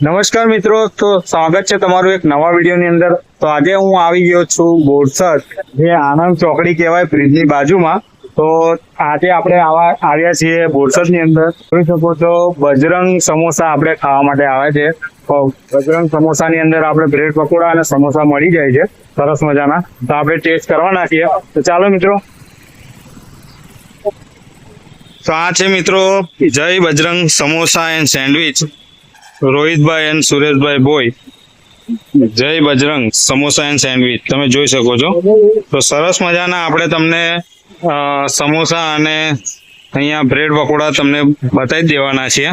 નમસ્કાર મિત્રો, તો સ્વાગત છે તમારું એક નવા વિડીયોની અંદર. તો આજે હું આવી ગયો છું બોરસદ, જે આનંદ ચોકડી કહેવાય બ્રિજની બાજુમાં. તો આજે આપણે આવા આવ્યા છીએ બોરસદની અંદર. જોઈ શકો છો, બજરંગ સમોસા આપણે ખાવા માટે આવે છે. તો બજરંગ સમોસાની અંદર આપણે બ્રેડ પકોડા અને સમોસા મળી જાય છે. સરસ મજાના. તો આપણે ટેસ્ટ કરવાના છીએ તો ચાલો મિત્રો. તો આ છે મિત્રો, Jai Bajrang samosa and sandwich. Rohitbhai and Sureshbhai boy. Jai Bajrang samosa and sandwich તમે જોઈ શકો છો. તો સરસ મજાના આપણે તમને સમોસા અને અહીંયા બ્રેડ પકોડા તમને બતાવી દેવાના છીએ.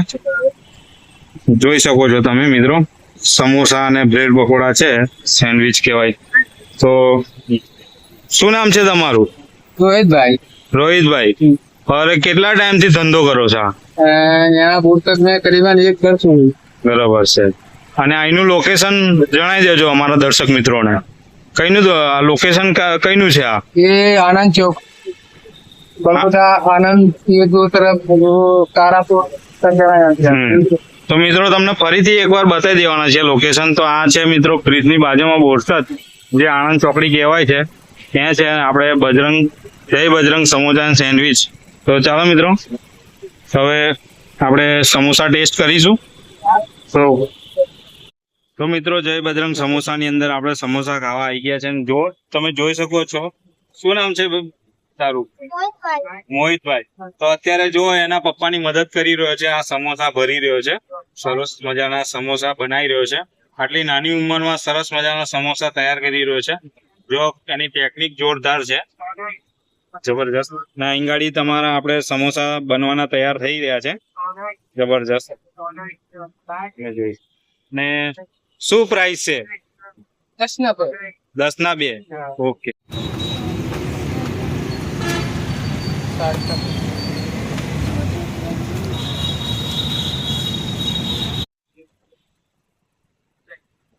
જોઈ શકો છો તમે મિત્રો. સમોસા અને બ્રેડ પકોડા છે સેન્ડવિચ કહેવાય. તો શું નામ છે તમારું? રોહિતભાઈ. રોહિતભાઈ અરે કેટલા ટાઈમથી ધંધો કરો છો? અહીંયા પુસ્તક મેં કરીબન એક વર્ષ બરાબર છે. અને અહીંનું લોકેશન જણાવી દેજો અમારા દર્શક મિત્રોને. કઈનું લોકેશન કઈનું છે આ? એ આનંદ ચોક. બરોડા આનંદ એ દો તરફ તારાપુર તો મિત્રો તમને ફરીથી એકવાર બતાવી દેવાના છે લોકેશન તો આ છે મિત્રો ફ્રીજની બાજુમાં બોરસદ જે આણંદ ચોકડી કહેવાય છે. ત્યાં છે આપણે બજરંગ જય બજરંગ સમોસા સેન્ડવિચ તો ચાલો મિત્રો હવે આપણે સમોસા ટેસ્ટ કરીશું. તો તો મિત્રો જય બજરંગ સમોસાની અંદર આપણે સમોસા ખાવા આવી ગયા છે. જો તમે જોઈ શકો છો. શું નામ છે તારું? મોહિતભાઈ. તો અત્યારે જો એના પપ્પાની મદદ કરી રહ્યો છે આ સમોસા ભરી રહ્યો છે. સરસ મજાના સમોસા બનાવી રહ્યો છે. આટલી નાની ઉંમરમાં સરસ મજાના સમોસા તૈયાર કરી રહ્યો છે. જો એની ટેકનિક જોરદાર છે. જબરજસ્ત. ના અહીં તમારા આપણે સમોસા બનવાના તૈયાર થઈ રહ્યા છે. જબરજસ્ત ને શું પ્રાઇસ છે? દસ ના બે દસ ના બે ઓકે.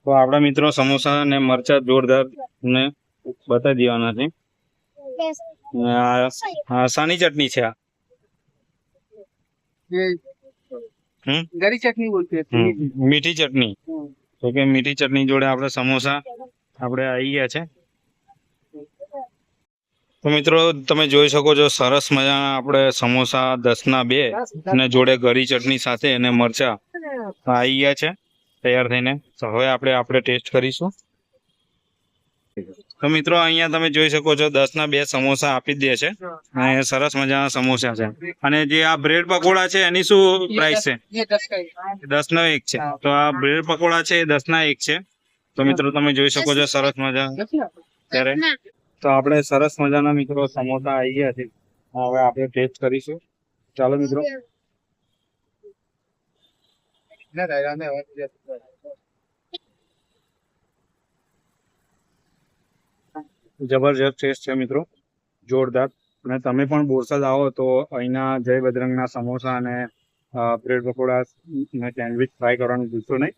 તો આપણા મિત્રો સમોસા ને મરચા જોરદાર બતાવી દેવાના છે. સાની ચટણી છે આ. ગરી ચટણી બોલતી મીઠી ચટણી. તો મીઠી ચટણી જોડે આપણે સમોસા આપણે આવી ગયા છે. તો મિત્રો તમે જોઈ શકો છો સરસ મજાના આપણે સમોસા દસ ના બે અને જોડે ગરી ચટણી સાથે અને મરચા આવી ગયા છે. તૈયાર થઈને. હવે આપણે આપણે ટેસ્ટ કરીશું. તો મિત્રો અહીંયા તમે જોઈ શકો છો દસ ના બે સમોસા આપી દે છે અને સરસ મજાના સમોસા છે અને જે આ બ્રેડ પકોડા છે એની શું પ્રાઇસ છે દસ નો એક છે તો આ બ્રેડ પકોડા છે એ દસ ના એક છે તો મિત્રો તમે જોઈ શકો છો સરસ મજા ત્યારે તો આપણે સરસ મજાના મિત્રો સમોસા આવી ગયા છે હવે આપણે ટેસ્ટ કરીશું ચાલો મિત્રો જબરજસ્ત ટેસ્ટ છે મિત્રો. જોરદાર. અને તમે પણ બોરસદ આવો તો અહીંના જય બજરંગના સમોસા અને બ્રેડ પકોડા અને સેન્ડવિચ ટ્રાય કરવાનું ભૂલશો નહીં.